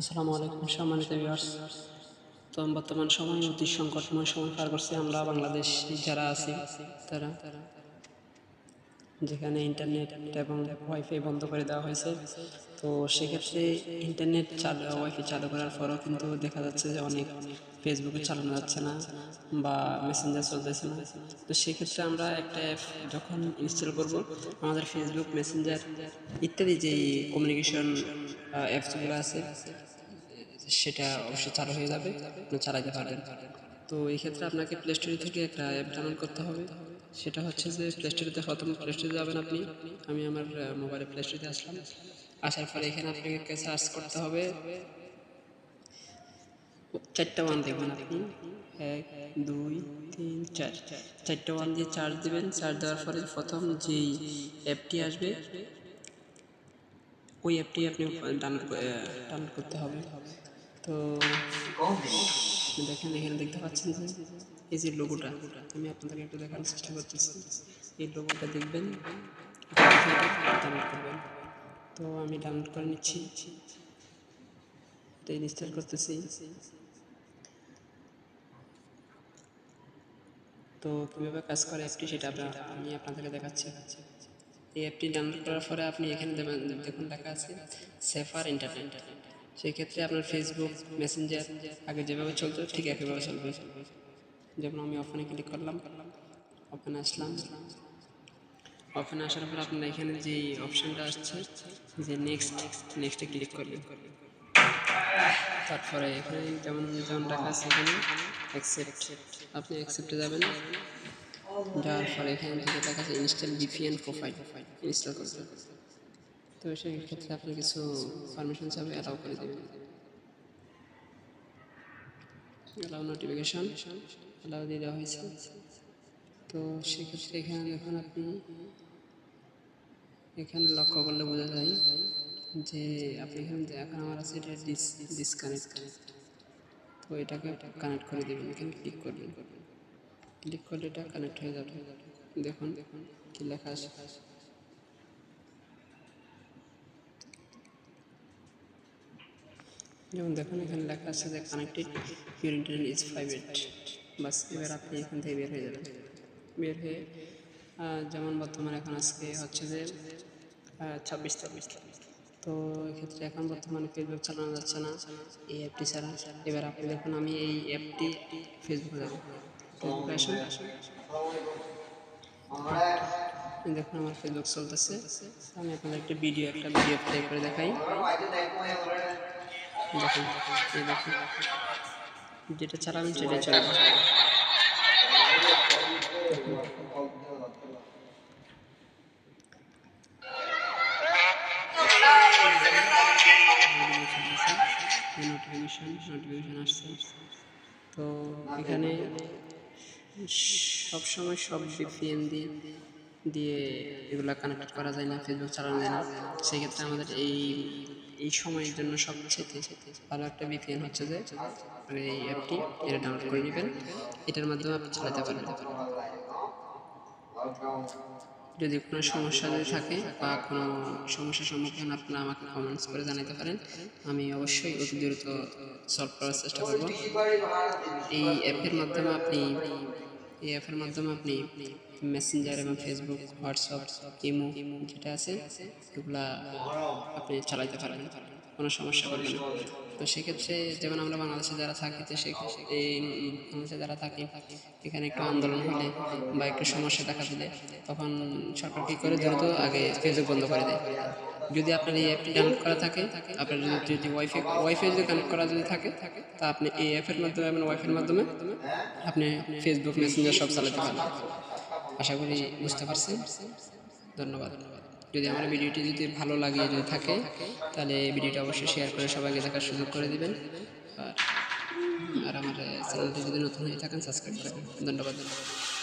আসসালামু আলাইকুম, সম্মানিত ভিউয়ার্স তো বর্তমান সময় অতি সংকটময় সময় পার করছি। আমরা বাংলাদেশ যারা আছি, তারা যেখানে ইন্টারনেট এবং ওয়াইফাই বন্ধ করে দেওয়া হয়েছে। তো সেক্ষেত্রে ইন্টারনেট চালু ওয়াইফাই চালু করার পরও কিন্তু দেখা যাচ্ছে যে অনেক ফেসবুকে চালানো যাচ্ছে না বা মেসেঞ্জার চলতেছে না। তো সেক্ষেত্রে আমরা একটা অ্যাপ যখন ইনস্টল করব, আমাদের ফেসবুক মেসেঞ্জার ইত্যাদি যেই কমিউনিকেশন অ্যাপসগুলো আছে, সেটা অবশ্যই চালু হয়ে যাবে। চালাইতে পারবেন। তো এই ক্ষেত্রে আপনাকে প্লে স্টোর থেকে একটা অ্যাপ ডাউনলোড করতে হবে। সেটা হচ্ছে যে প্লে স্টোরিতে প্রথম প্লে স্টোরে যাবেন আপনি। আমি আমার মোবাইলে প্লে স্টোরিতে আসলাম। আসার পরে এখানে আপনাকে সার্চ করতে হবে। চারটা ওয়ান দেখবেন আপনি। এক, দুই, তিন, চার। চারটা ওয়ান দিয়ে চার্জ দেবেন। চার্জ দেওয়ার পরে প্রথম যেই অ্যাপটি আসবে, ওই অ্যাপটি আপনি ডাউনলোড ডাউনলোড করতে হবে। তো দেখেন, এখানে দেখতে পাচ্ছেন যে এই যে লোগোটা আমি আপনাদেরকে একটু দেখানোর চেষ্টা করতেছি। এই লোগোটা দেখবেন ডাউনলোড করবেন তো আমি ডাউনলোড করে নিচ্ছি। এটা ইনস্টল করতেছি। তো কীভাবে কাজ করে অ্যাপটি সেটা আমি আপনাদেরকে দেখাচ্ছি। এই অ্যাপটি ডাউনলোড করার পরে আপনি এখানে দেখুন, লেখা আছে সেফার ইন্টারনেট সেই ক্ষেত্রে আপনার ফেসবুক মেসেঞ্জার আগে যেভাবে চলতো, ঠিক একইভাবে চলবে। যেমন আমি ওখানে ক্লিক করলাম ওখানে আসলাম। ওখানে আসার পর আপনার এখানে যে অপশানটা আসছে, যে নেক্সট নেক্সটে ক্লিক করবেন তারপরে এখানে যেমন যেমন আছে এখানে অ্যাকসেপ্ট আপনি অ্যাকসেপ্টে যাবেন। যাওয়ার পরে এখানে থেকে লেখা আছে ইনস্টল ভিপিএন প্রোফাইল ইনস্টল করবেন তো সেই ক্ষেত্রে আপনি কিছু পারমিশন চাবে অ্যালাউ করে দেবেন। অ্যালাউ নোটিফিকেশন অ্যালাউ দিয়ে দেওয়া হয়েছে। তো সেক্ষেত্রে এখানে দেখুন আপনি, এখানে লক্ষ্য করলে বোঝা যায় যে আপনি এখানে এখন আমার আছে এটা ডিস ডিসকানেক্ট তো এটাকে কানেক্ট করে দেবেন, এখানে ক্লিক করবেন। ক্লিক করলে এটা কানেক্ট হয়ে যাবে। দেখুন দেখুন কী লেখা আছে। যেমন দেখুন, এখানে লেখা আছে যে connected your internet is private বাস, এবার আপনি এখান থেকে বের হয়ে যাবেন। বের হয়ে যেমন বর্তমানে এখন আজকে হচ্ছে যে ছাব্বিশ তারিখ। তো এক্ষেত্রে এখন বর্তমানে ফেসবুক চালানো যাচ্ছে না, এই অ্যাপটি ছাড়া। এবার আপনি দেখুন, আমি এই অ্যাপটি ফেসবুকে যাব ফেসবুকে আসুন। দেখুন, আমার ফেসবুক চলতেছে। আমি আপনাদের একটা ভিডিও একটা ভিডিও প্লে করে দেখাই। দেখুন এই দেখুন। যেটা নোটিফিকেশন নোটিফিকেশন আসছে। তো এখানে সবসময় সব ভিপিএন দিয়ে দিয়ে এগুলো কানেক্ট করা যায় না ফেসবুক চালানো যায় না। সেক্ষেত্রে আমাদের এই এই সময়ের জন্য সবচেয়ে ভালো একটা ভিপিএন হচ্ছে যে এই অ্যাপটি এটা ডাউনলোড করে নেবেন। এটার মাধ্যমে আপনি চালাতে পারবেন। যদি কোনো সমস্যা যদি থাকে বা কোনো সমস্যার সম্মুখীন আপনারা আমাকে কমেন্টস করে জানাতে পারেন। আমি অবশ্যই অতি দ্রুত সলভ করার চেষ্টা করব। এই অ্যাপের মাধ্যমে আপনি এই অ্যাপের মাধ্যমে আপনি মেসেঞ্জার এবং ফেসবুক হোয়াটসঅ্যাপ ইমো যেটা আছে, এগুলা আপনি চালাইতে পারবেন কোনো সমস্যা করবে না। তো সেক্ষেত্রে যেমন আমরা বাংলাদেশে যারা থাকি, তো সেক্ষেত্রে এই বাংলাদেশে যারা থাকি, এখানে একটু আন্দোলন হলে বা একটু সমস্যা দেখা দিলে তখন সরকার কী করে? দ্রুত আগে ফেসবুক বন্ধ করে দেয়। যদি আপনার এই অ্যাপটি ডাউনলোড করা থাকে, আপনার যদি যদি ওয়াইফাই ওয়াইফাই যদি কানেক্ট করা যদি থাকে, তা আপনি এই অ্যাপের মাধ্যমে এবং ওয়াইফাইয়ের মাধ্যমে আপনি ফেসবুক মেসেঞ্জার সব চালাতে পারবেন। আশা করি বুঝতে পারছেন। ধন্যবাদ। যদি আমার ভিডিওটি যদি ভালো লাগে, যদি থাকে, তাহলে ভিডিওটি অবশ্যই শেয়ার করে সবাইকে দেখার সুযোগ করে দেবেন। আর আর আমার চ্যানেলটি যদি নতুন হয়ে থাকেন সাবস্ক্রাইব করবেন ধন্যবাদ ধন্যবাদ।